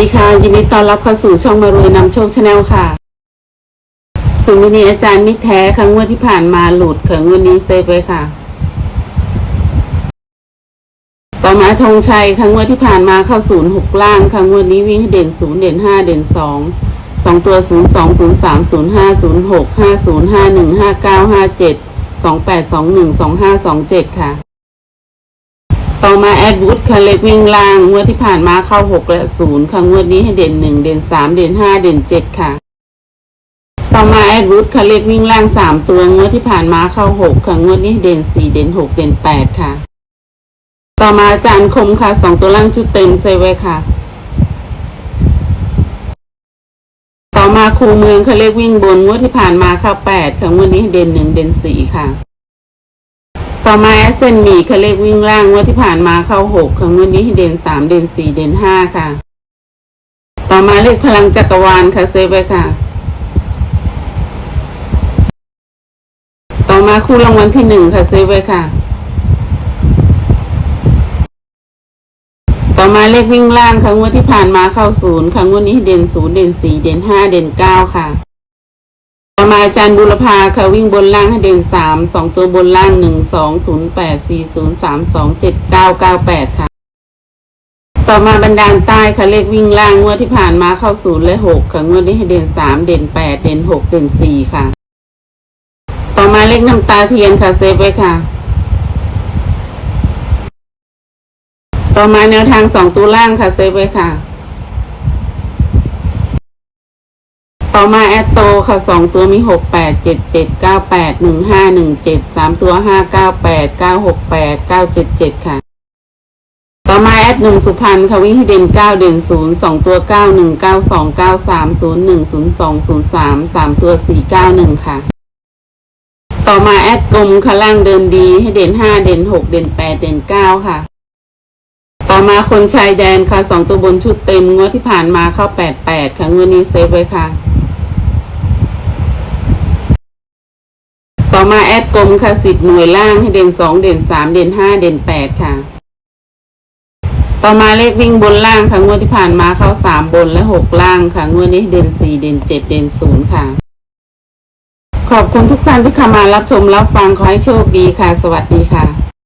ดีค่ะ ยินดีต้อนรับเข้าสู่ช่องมารวยนำโชคชาแนลค่ะสุมินีอาจารย์มิตรแท้ครั้งงวดที่ผ่านมาหลุดค่ะงวดนี้เซฟไว้ค่ะ ต่อมาธงชัยครั้งงวดที่ผ่านมาเข้าศูนย์หกล่างครั้งวดนี้วิ่งให้เด่นศูนย์เด่นห้าเด่นสองสองตัวศูนย์สองศูนย์สามศูนย์ห้าศูนย์หกห้าศูนย์ห้าหนึ่งห้าเก้าห้าเจ็ดสองแปดสองหนึ่งสองห้าสองเจ็ดค่ะ ต่อมาแอดวูดค่ะเล็กวิ่งล่างงวดที่ผ่านมาเข้าหกและศูนย์ค่ะงวดนี้ให้เด่นหนึ่งเด่นสามเด่นห้าเด่นเจ็ดค่ะ ต่อมาแอดวูดค่ะเล็กวิ่งล่างสามตัวงวดที่ผ่านมาเข้าหกค่ะงวดนี้เด่นสี่เด่นหกเด่นแปดค่ะ ต่อมาจารย์คมค่ะสองตัวล่างชุดเต็มเซไว้ค่ะ ต่อมาครูเมืองค่ะเลขวิ่งบนงวดที่ผ่านมาเข้าแปดค่ะงวดนี้เด่นหนึ่งเด่นสี่ค่ะ ต่อมาแอสเซนมีค่ะเลขวิ่งล่างงวดที่ผ่านมาเข้าหกค่ะงวดนี้เด่นสามเด่นสี่เด่นห้าค่ะ ต่อมาเลขพลังจักรวาลค่ะเซฟไว้ค่ะ ต่อมาคู่รางวัลที่หนึ่งค่ะเซฟไว้ค่ะ ต่อมาเลขวิ่งล่างค่ะงวดที่ผ่านมาเข้าศูนย์ค่ะงวดนี้เด่นศูนย์เด่นสี่เด่นห้าเด่นเก้าค่ะ อมาอาจารย์บุรพาค่ะวิ่งบนล่างให้เด่นสามสองตัวบนล่างหนึ่งสองศูนย์แปดสี่ศูนย์สามสองเจ็ดเก้าเก้าแปดค่ะ ต่อมาบรรดาลใต้ค่ะเลขวิ่งล่างงวดที่ผ่านมาเข้าศูนย์และหกค่ะงวดนี้ให้เด่นสามเด่นแปดเด่นหกเด่นสี่ค่ะ ต่อมาเลขน้ำตาเทียนค่ะเซฟไว้ค่ะ ต่อมาแนวทางสองตัวล่างค่ะเซฟไว้ค่ะ ต่อมาแอตโตค่ะสองตัวมีหกแปดเจ็ดเจ็ดเก้าแปดหนึ่งห้าหนึ่งเจ็ดสามตัวห้าเก้าแปดเก้าหกแปดเก้าเจ็ดเจ็ดค่ะ ต่อมาแอดหนึ่งสุพรรณค่ะวิ่งให้เด่นเก้าเด่นศูนย์สองตัวเก้าหนึ่งเก้าสองเก้าสามศูนย์หนึ่งศูนย์สองศูนย์สามสามตัวสี่เก้าหนึ่งค่ะ ต่อมาแอดกลมค่ะล่างเดินดีให้เด่นห้าเด่นหกเด่นแปดเด่นเก้าค่ะต่อมาคนชายแดนค่ะสองตัวบนชุดเต็มงวดที่ผ่านมาเข้าแปดแปดค่ะงวดนี้เซฟไว้ค่ะ ต่อ มาแอดกลมค่ะสิบหน่วยล่างให้เด่นสองเด่นสามเด่นห้าเด่นแปดค่ะ ต่อมาเลขวิ่งบนล่างค่ะงวดที่ผ่านมาเข้าสามบนและหกล่างค่ะงวดนี้เด่นสี่เด่นเจ็ดเด่นศูนย์ค่ะ ขอบคุณทุกท่านที่เข้ามารับชมรับฟังขอให้โชคดีค่ะ สวัสดีค่ะ